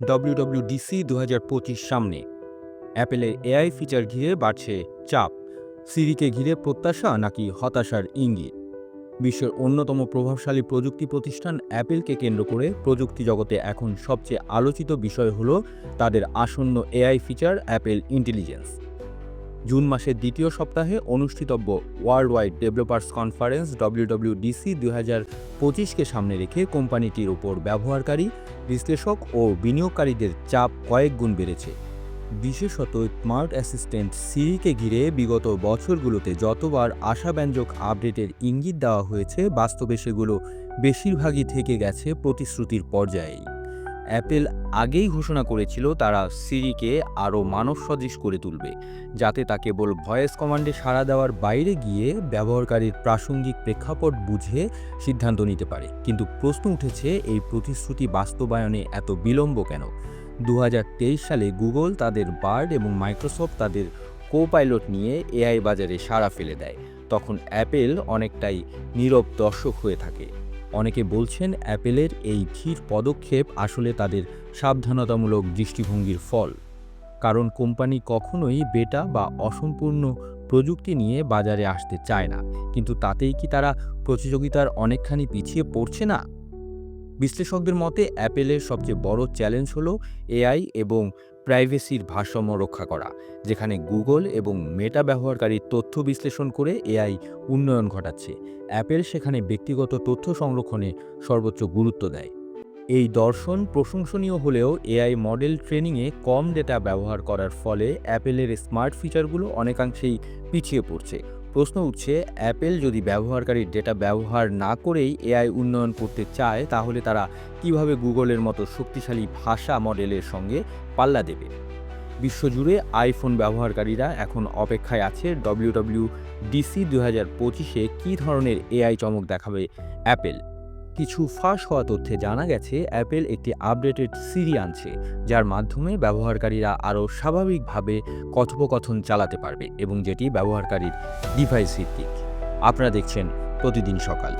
ডব্লিউডব্লিউডিসি দু হাজার পঁচিশ সামনে। অ্যাপেলের এআই ফিচার ঘিরে বাড়ছে চাপ। সিরিকে ঘিরে প্রত্যাশা নাকি হতাশার ইঙ্গিত? বিশ্বের অন্যতম প্রভাবশালী প্রযুক্তি প্রতিষ্ঠান অ্যাপেলকে কেন্দ্র করে প্রযুক্তি জগতে এখন সবচেয়ে আলোচিত বিষয় হল তাদের আসন্ন AI feature Apple intelligence. June মাসের দ্বিতীয় সপ্তাহে অনুষ্ঠিতব্য world wide developers conference WWDC দুই হাজার পঁচিশকে সামনে রেখে কোম্পানিটির ওপর ব্যবহারকারী, বিশ্লেষক ও বিনিয়োগকারীদের চাপ কয়েক গুণ বেড়েছে। বিশেষত স্মার্ট অ্যাসিস্ট্যান্ট সিরিকে ঘিরে বিগত বছরগুলোতে যতবার আশাব্যঞ্জক আপডেটের ইঙ্গিত দেওয়া হয়েছে, বাস্তবে সেগুলো বেশিরভাগই থেকে গেছে প্রতিশ্রুতির পর্যায়েই। অ্যাপেল আগেই ঘোষণা করেছিল তারা সিরিকে আরও মানব সদৃশ করে তুলবে, যাতে তা কেবল ভয়েস কমান্ডে সাড়া দেওয়ার বাইরে গিয়ে ব্যবহারকারীর প্রাসঙ্গিক প্রেক্ষাপট বুঝে সিদ্ধান্ত নিতে পারে। কিন্তু প্রশ্ন উঠেছে, এই প্রতিশ্রুতি বাস্তবায়নে এত বিলম্ব কেন? দু হাজার তেইশ সালে গুগল তাদের বার্ড এবং মাইক্রোসফট তাদের কো পাইলট নিয়ে এআই বাজারে সাড়া ফেলে দেয়। তখন অ্যাপেল অনেকটাই নীরব দর্শক হয়ে থাকে। অনেকে বলছেন অ্যাপেলের এই ধীর পদক্ষেপ আসলে তাদের সাবধানতামূলক দৃষ্টিভঙ্গির ফল। কারণ কোম্পানি কখনোই বেটা বা অসম্পূর্ণ প্রযুক্তি নিয়ে বাজারে আসতে চায় না। কিন্তু তাতেই কি তারা প্রতিযোগিতার অনেকখানি পিছিয়ে পড়ছে না? বিশ্লেষকদের মতে, অ্যাপেলের সবচেয়ে বড় চ্যালেঞ্জ হল এআই এবং প্রাইভেসির ভারসাম্য রক্ষা করা, যেখানে গুগল এবং মেটা ব্যবহারকারীর তথ্য বিশ্লেষণ করে এআই উন্নয়ন ঘটাচ্ছে। অ্যাপেল সেখানে ব্যক্তিগত তথ্য সংরক্ষণে সর্বোচ্চ গুরুত্ব দেয়। এই দর্শন প্রশংসনীয় হলেও এআই মডেল ট্রেনিংয়ে কম ডেটা ব্যবহার করার ফলে অ্যাপেলের স্মার্ট ফিচারগুলো অনেকাংশেই পিছিয়ে পড়ছে। প্রশ্ন উঠছে, অ্যাপেল যদি ব্যবহারকারীর ডেটা ব্যবহার না করেই এআই উন্নয়ন করতে চায়, তাহলে তারা কীভাবে গুগলের মতো শক্তিশালী ভাষা মডেলের সঙ্গে পাল্লা দেবে? বিশ্বজুড়ে আইফোন ব্যবহারকারীরা এখন অপেক্ষায় আছে ডব্লিউডব্লিউ ডিসি দু হাজার পঁচিশে কী ধরনের এআই চমক দেখাবে অ্যাপেল? কিছু ফাঁস হওয়া তথ্যে জানা গেছে, অ্যাপেল একটি আপডেটেড সিরি আনছে, যার মাধ্যমে ব্যবহারকারীরা আরও স্বাভাবিকভাবে কথোপকথন চালাতে পারবে এবং যেটি ব্যবহারকারীর ডিভাইস ভিত্তিক আপনারা দেখছেন প্রতিদিন সকাল।